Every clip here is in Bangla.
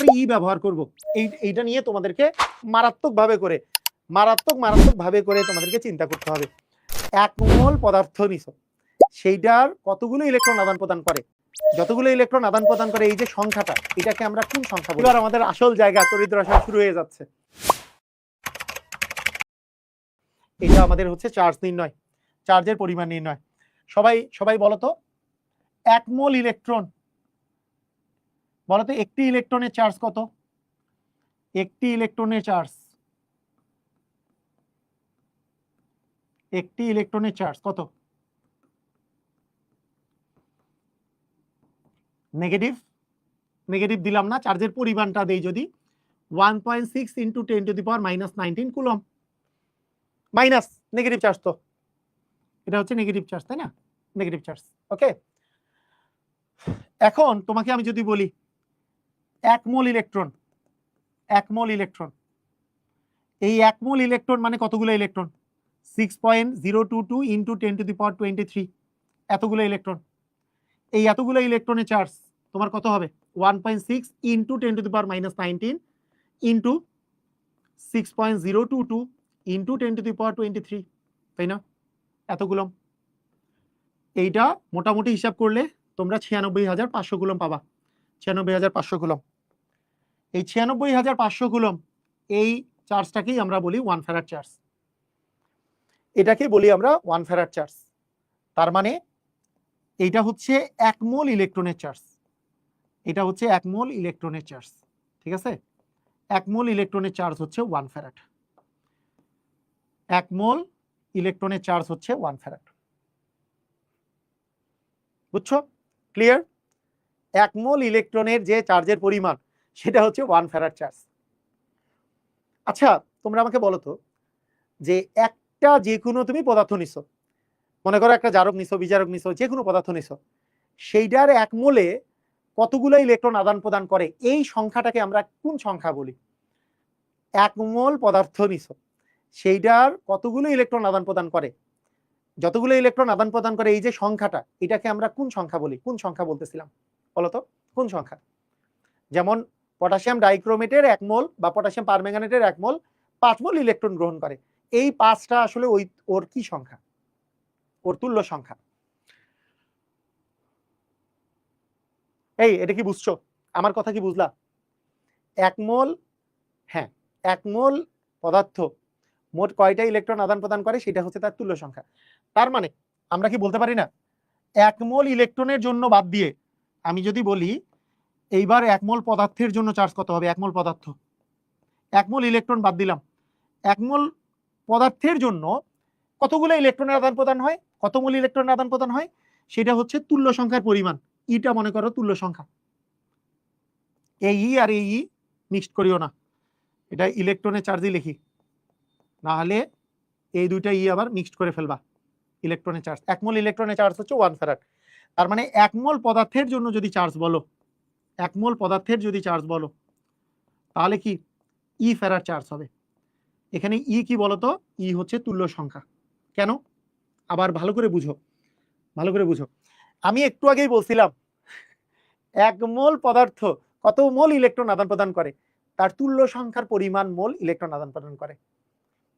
আর ই ব্যবহার করব। এই, এইটা নিয়ে তোমাদেরকে মারাত্মক ভাবে করে, মারাত্মক মারাত্মক ভাবে করে তোমাদেরকে চিন্তা করতে হবে। এক মোল পদার্থ নিছো, সেইটার কতগুলো ইলেকট্রন আদান প্রদান করে? যতগুলো ইলেকট্রন আদান প্রদান করে, এই যে সংখ্যাটা, এটাকে আমরা কোন সংখ্যা বলি? এবার আমাদের আসল জায়গা, তরিদ্র রসায়ন শুরু হয়ে যাচ্ছে। এটা আমাদের হচ্ছে চার্জ নির্ণয়, চার্জের পরিমাণ নির্ণয়। সবাই সবাই বলতো এক মোল ইলেকট্রন বলতো একটি ইলেকট্রনের চার্জ কত? একটি ইলেকট্রনের চার্জ একটি ইলেকট্রনের চার্জ কত? নেগেটিভ নেগেটিভ দিলাম না চার্জের পরিমাণটা দেই যদি। One point six into ten to the power minus nineteen coulomb minus negative charge তো। এটা হচ্ছে নেগেটিভ চার্জ তাই না? নেগেটিভ চার্জ ওকে এখন তোমাকে আমি যদি বলি এক মোল ইলেকট্রন। এক মোল ইলেকট্রন। এই এক মোল ইলেকট্রন মানে কতগুলো electron? Six point zero two two into ten to the power twenty three এতগুলো ইলেকট্রন। এই এতগুলো ইলেকট্রনের চার্জ তোমার কত হবে? One point six into ten to the power minus nineteen into six point zero two two into ten to the power twenty three তাই না? এতগুলো। এইটা মোটামুটি হিসাব করলে তোমরা ছিয়ানব্বই হাজার পাঁচশো কুলম পাবা। ছিয়ানব্বই হাজার পাঁচশো কুলম এই ছিয়ানব্বই হাজার পাঁচশো কুলম, এই চার্জটাকেই আমরা বলি ওয়ান ফেরার চার্জ এটাকে বলি আমরা ওয়ান ফেরার চার্জ তার মানে এইটা হচ্ছে এক মোল ইলেকট্রনের চার্জ। এটা হচ্ছে এক মোল ইলেকট্রনের চার্জ, ঠিক আছে? এক মোল ইলেকট্রনের চার্জ হচ্ছে ওয়ান ফেরাট এক মোল ইলেকট্রনের চার্জ হচ্ছে ওয়ান ফেরাট বুঝছ? ক্লিয়ার এক মোল ইলেকট্রনের যে চার্জের পরিমাণ সেটা হচ্ছে ওয়ান ফেরাট চার্জ আচ্ছা তোমরা আমাকে বলো তো, যে একটা যে কোনো তুমি পদার্থ নিছো, মনে করো একটা জারক নিছো, বিজারক নিছো যে কোনো পদার্থ নিছো, সেইটার এক মোলে কতগুলো ইলেকট্রন আদান প্রদান করে? এই সংখ্যাটাকে আমরা কোন সংখ্যা বলি? এক মোল পদার্থ নিছো, সেইটার কতগুলো ইলেকট্রন আদান প্রদান করে? যতগুলো ইলেকট্রন আদান প্রদান করে, এই যে সংখ্যাটা, এটাকে আমরা কোন সংখ্যা বলি? কোন সংখ্যা বলতেছিলাম? বলতো কোন সংখ্যা? যেমন পটাশিয়াম ডাইক্রোমেটের এক মোল বা পটাশিয়াম পারম্যাঙ্গানেটের এক মোল পাঁচ মোল ইলেকট্রন গ্রহণ করে। এই পাঁচটা আসলে ওই ওর কি সংখ্যা? ওর তুল্য সংখ্যা। এই, এটা কি বুঝছ? আমার কথা কি বুঝলা? এক মোল হ্যাঁ এক মোল পদার্থ মোট কয়টা ইলেকট্রন আদান প্রদান করে সেটা হচ্ছে তার তুল্য সংখ্যা। তার মানে আমরা কি বলতে পারি না? এক মোল ইলেকট্রনের জন্য বাদ দিয়ে আমি যদি বলি এইবার একমল পদার্থের জন্য চার্জ কত হবে? একমল পদার্থ। একমল ইলেকট্রন বাদ দিলাম। একমল পদার্থের জন্য কতগুলো ইলেকট্রনের আদান প্রদান হয়? কত মোল ইলেকট্রনের আদান প্রদান হয়? সেটা হচ্ছে তুল্য সংখ্যার পরিমাণ। ইটা মনে করো তুল্য সংখ্যা। এই ই আর এই ই মিক্সড করিও না। এটা ইলেকট্রনের চার্জই লিখি। না হলে এই দুইটা ই আবার মিক্সড করে ফেলবা। ইলেকট্রনের চার্জ একমল ইলেকট্রনের চার্জ হচ্ছে ওয়ান ফেরাট তার মানে একমল পদার্থের জন্য যদি চার্জ বলো এক মোল পদার্থের যদি চার্জ বলো, তাহলে কি ই ফেরার চার্জ হবে। এখানে ই কি বলতো? ই হচ্ছে তুল্য সংখ্যা। কেন? আবার ভালো করে বুঝো। ভালো করে বুঝো। আমি একটু আগেই বলছিলাম এক মোল পদার্থ কত মোল ইলেকট্রন আদান প্রদান করে? তার তুল্য সংখ্যার পরিমাণ মোল ইলেকট্রন আদান প্রদান করে।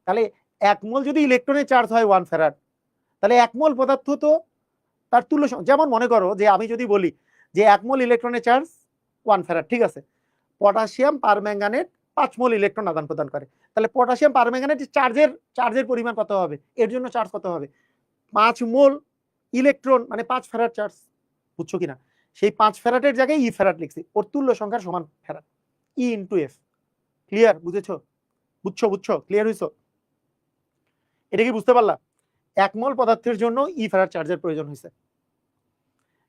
তাহলে এক মোল যদি ইলেকট্রনের চার্জ হয় ওয়ান ফেরার তাহলে এক মোল পদার্থ তো তার তুল্য যেমন মনে করো যে আমি যদি বলি যে এক মোল ইলেকট্রনের চার্জ ওয়ান ফেরার, ঠিক আছে? পটাশিয়াম পারম্যাঙ্গানেট পাঁচ মোল ইলেকট্রন আদান প্রদান করে। তাহলে পটাশিয়াম পারম্যাঙ্গানেট চার্জের চার্জের পরিমাণ কত হবে? এর জন্য চার্জ কত হবে? পাঁচ মোল ইলেকট্রন মানে পাঁচ ফেরার চার্জ, বুঝছ কিনা? সেই পাঁচ ফেরাটের জায়গায় ই ফেরাট লিখছি। ওর তুল্য সংখ্যার সমান ফেরাট। E into F. ক্লিয়ার? বুঝেছ? বুঝছ বুঝছ? ক্লিয়ার হয়েছো এটা কি বুঝতে পারলা? এক মোল পদার্থের জন্য ই ফেরার চার্জের প্রয়োজন হয়েছে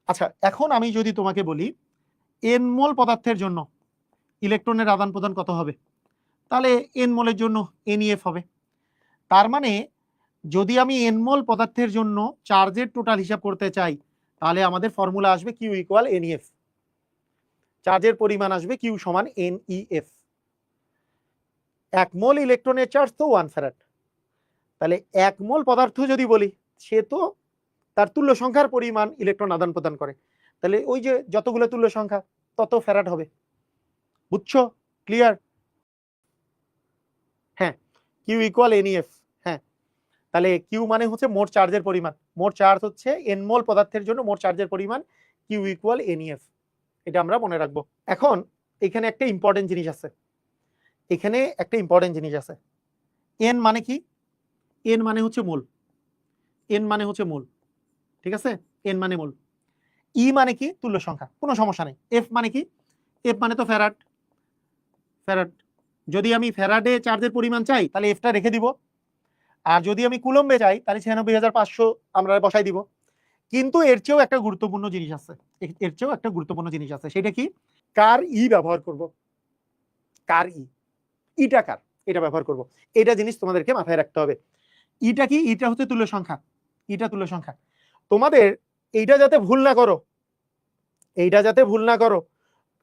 আচ্ছা এখন আমি যদি তোমাকে বলি এন মোল পদার্থের জন্য ইলেকট্রনের আদান প্রদান কত হবে? তাহলে এন মোলের জন্য এনইএফ হবে। তার মানে যদি আমি এন মোল পদার্থের জন্য চার্জের টোটাল হিসাব করতে চাই, তাহলে আমাদের ফর্মুলা আসবে কিউ ইকুয়াল এনইএফ। চার্জের পরিমাণ আসবে কিউ সমান এনইএফ। এক মোল ইলেকট্রনের চার্জ তো ওয়ান ফ্যারাট তাহলে এক মোল পদার্থ যদি বলি, সে তো তার তুল্য সংখ্যার পরিমাণ ইলেকট্রন আদান প্রদান করে। তাহলে ওই যে যতগুলো তুল্য সংখ্যা তত ফ্যারাট হবে। বুঝছ? ক্লিয়ার হ্যাঁ কিউ ইকুয়াল এনইএফ হ্যাঁ। তাহলে কিউ মানে হচ্ছে মোট চার্জের পরিমাণ। মোট চার্জ হচ্ছে এন মোল পদার্থের জন্য মোট চার্জের পরিমাণ কিউ ইকুয়াল এনইএফ এটা আমরা মনে রাখব। এখন এখানে একটা ইম্পর্টেন্ট জিনিস আছে। এখানে একটা ইম্পর্টেন্ট জিনিস আছে। এন মানে কি? এন মানে হচ্ছে মোল। এন মানে হচ্ছে মোল। ঠিক আছে? এন মানে মোল। ই মানে কি? তুল্য সংখ্যা। কোনো সমস্যা নেই। এফ মানে কি? এফ মানে তো ফ্যারাড ফ্যারাড যদি আমি ফ্যারাডে চার্জের পরিমাণ চাই, তাহলে এফটা রেখে দিব। আর যদি আমি কুলম্বে চাই তাহলে ছিয়ানব্বই হাজার পাঁচশো আমরা বসাই দিব। কিন্তু এর চেয়েও একটা গুরুত্বপূর্ণ জিনিস আছে। এর চেয়েও একটা গুরুত্বপূর্ণ জিনিস আছে। সেটা কি? কার ই ব্যবহার করব? কার ই ইটা কার? এটা ব্যবহার করব। এটা জিনিস তোমাদেরকে মাথায় রাখতে হবে। ইটা কি? ইটা হচ্ছে তুল্য সংখ্যা। ইটা তুল্য সংখ্যা। তোমাদের এইটা যাতে ভুল না করো। এইটা যাতে ভুল না করো।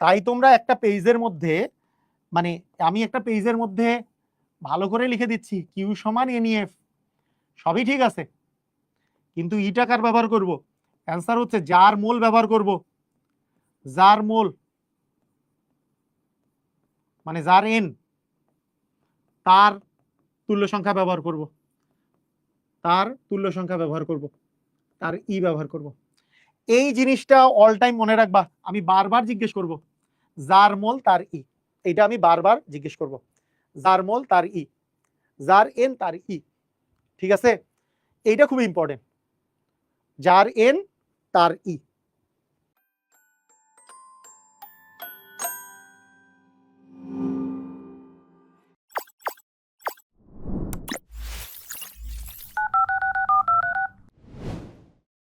তাই তোমরা একটা পেজের মধ্যে মানে আমি একটা পেজের মধ্যে ভালো করে লিখে দিচ্ছি কিউ সমান এনইএফ সবই ঠিক আছে। কিন্তু ই টাকার ব্যবহার করব? অ্যান্সার হচ্ছে যার মোল ব্যবহার করব। যার মোল মানে যার এন তার তুল্য সংখ্যা ব্যবহার করব। তার তুল্য সংখ্যা ব্যবহার করব। তার ই ব্যবহার করব। এই জিনিসটা অল টাইম মনে রাখবা, আমি বারবার জিজ্ঞেস করব, যার মোল তার ই। এটা আমি বারবার জিজ্ঞেস করব, যার মোল তার ই, যার এন তার ই, ঠিক আছে? এইটা খুব ইম্পর্টেন্ট যার এন তার ই।